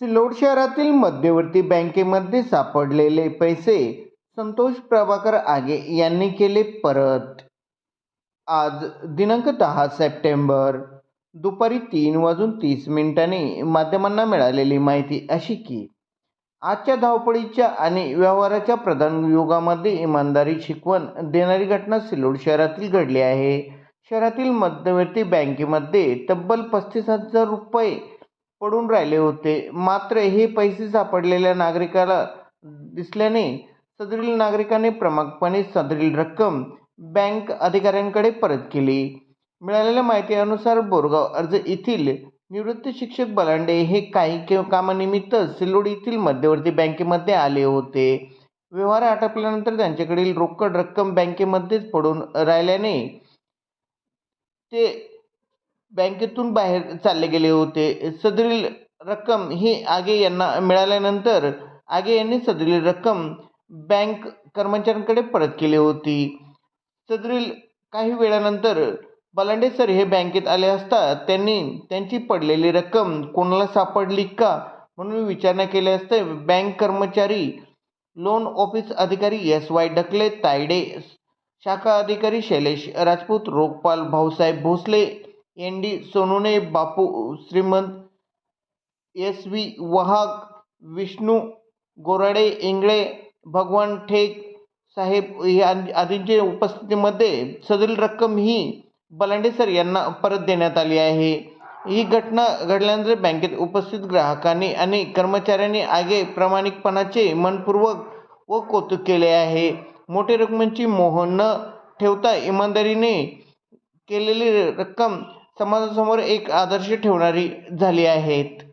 सिल्लोड शहरातील मध्यवर्ती बँकेमध्ये सापडलेले पैसे संतोष प्रभाकर आगे यांनी केले परत. आज दिनांक दहा सप्टेंबर दुपारी तीन वाजून तीस मिनिटांनी माध्यमांना मिळालेली माहिती अशी की आजच्या धावपळीच्या आणि व्यवहाराच्या प्रधान युगामध्ये इमानदारी शिकवण देणारी घटना सिल्लोड शहरातील घडली आहे. शहरातील मध्यवर्ती बँकेमध्ये तब्बल पस्तीस हजार रुपये पडून राहिले होते. मात्र हे पैसे सापडलेल्या नागरिकाला दिसल्याने सदरील नागरिकाने प्रमुखपणे सदरील रक्कम बँक अधिकाऱ्यांकडे परत केली. मिळालेल्या माहितीनुसार बोरगाव अर्ज येथील निवृत्त शिक्षक बलांडे हे काही कामानिमित्त सिल्लोड येथील मध्यवर्ती बँकेमध्ये आले होते. व्यवहार आटपल्यानंतर त्यांच्याकडील रोकड रक्कम बँकेमध्येच पडून राहिल्याने ते बँकेतून बाहेर चालले गेले होते. सदरील रक्कम ही आगे यांना मिळाल्यानंतर आगे यांनी सदरील रक्कम बँक कर्मचाऱ्यांकडे परत केली होती. सदरील काही वेळानंतर बलांडे सर हे बँकेत आले असता त्यांनी त्यांची पडलेली रक्कम कोणाला सापडली का म्हणून विचारणा केली असता बँक कर्मचारी लोन ऑफिस अधिकारी एस वाय डकले तायडे शाखा अधिकारी Shailesh Rajput Rogpal Bhausaheb Bhosle N D Sonune Bapu Shrimant S V Vahag Vishnu Gorade Ingle Bhagwan Thek Saheb या आदींच्या उपस्थितीमध्ये सदरील रक्कम ही बलांडे सर यांना परत देण्यात आली आहे. ही घटना घडल्यानंतर बँकेत उपस्थित ग्राहकांनी आणि कर्मचाऱ्यांनी आगे प्रामाणिकपणाचे मनपूर्वक व कौतुक केले आहे. मोठे रकमेची मोह न ठेवता इमानदारीने केलेली रक्कम समाजासमोर एक आदर्श ठेवणारी झाली आहेत.